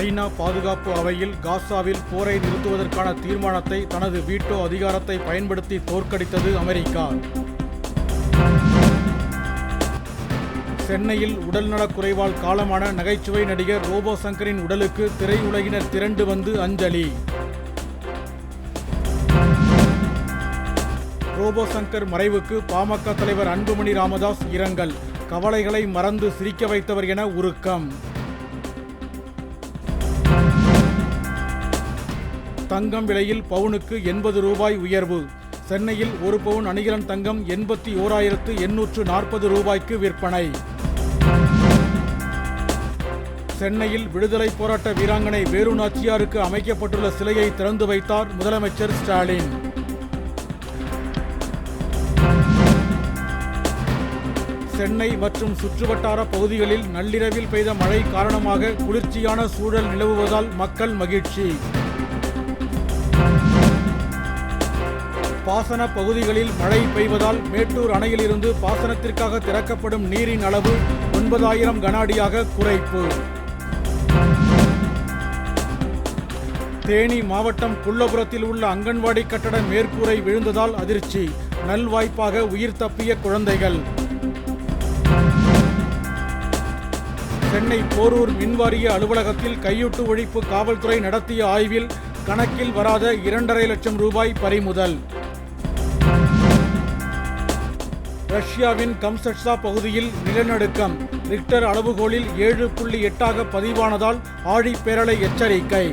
ஐநா பாதுகாப்பு அவையில் காசாவில் போரை நிறுத்துவதற்கான தீர்மானத்தை தனது வீட்டோ அதிகாரத்தை பயன்படுத்தி தோற்கடித்தது அமெரிக்கா. சென்னையில் உடல்நலக் குறைவால் காலமான நகைச்சுவை நடிகர் ரோபோ சங்கரின் உடலுக்கு திரையுலகினர் திரண்டு வந்து அஞ்சலி. ரோபோ சங்கர் மறைவுக்கு பாமக தலைவர் அன்புமணி ராமதாஸ் இரங்கல். கவலைகளை மறந்து சிரிக்க வைத்தவர் என உருக்கம். தங்கம் விலையில் பவுனுக்கு எண்பது ரூபாய் உயர்வு. சென்னையில் ஒரு பவுன் அணிகலன் தங்கம் எண்பத்தி ஓராயிரத்து எண்ணூற்று நாற்பது ரூபாய்க்கு விற்பனை. சென்னையில் விடுதலை போராட்ட வீராங்கனை வேலு நாச்சியாருக்கு அமைக்கப்பட்டுள்ள சிலையை திறந்து வைத்தார் முதலமைச்சர் ஸ்டாலின். சென்னை மற்றும் சுற்றுவட்டார பகுதிகளில் நள்ளிரவில் பெய்த மழை காரணமாக குளிர்ச்சியான சூழல் நிலவுவதால் மக்கள் மகிழ்ச்சி. பாசன பகுதிகளில் மழை பெய்வதால் மேட்டூர் அணையிலிருந்து பாசனத்திற்காக திறக்கப்படும் நீரின் அளவு ஒன்பதாயிரம் கனாடியாக குறைப்பு. தேனி மாவட்டம் புள்ளபுரத்தில் உள்ள அங்கன்வாடி கட்டட மேற்கூரை விழுந்ததால் அதிர்ச்சி. நல்வாய்ப்பாக உயிர் தப்பிய குழந்தைகள். சென்னை போரூர் மின்வாரிய அலுவலகத்தில் கையூட்டு ஒழிப்பு காவல்துறை நடத்திய ஆய்வில் கணக்கில் வராத இரண்டரை லட்சம் ரூபாய் பறிமுதல். ரஷ்யாவின் கம்சட்சா பகுதியில் நிலநடுக்கம். ரிக்டர் அளவுகோலில் ஏழு புள்ளி எட்டாக பதிவானதால் ஆழிப்பேரலை எச்சரிக்கை.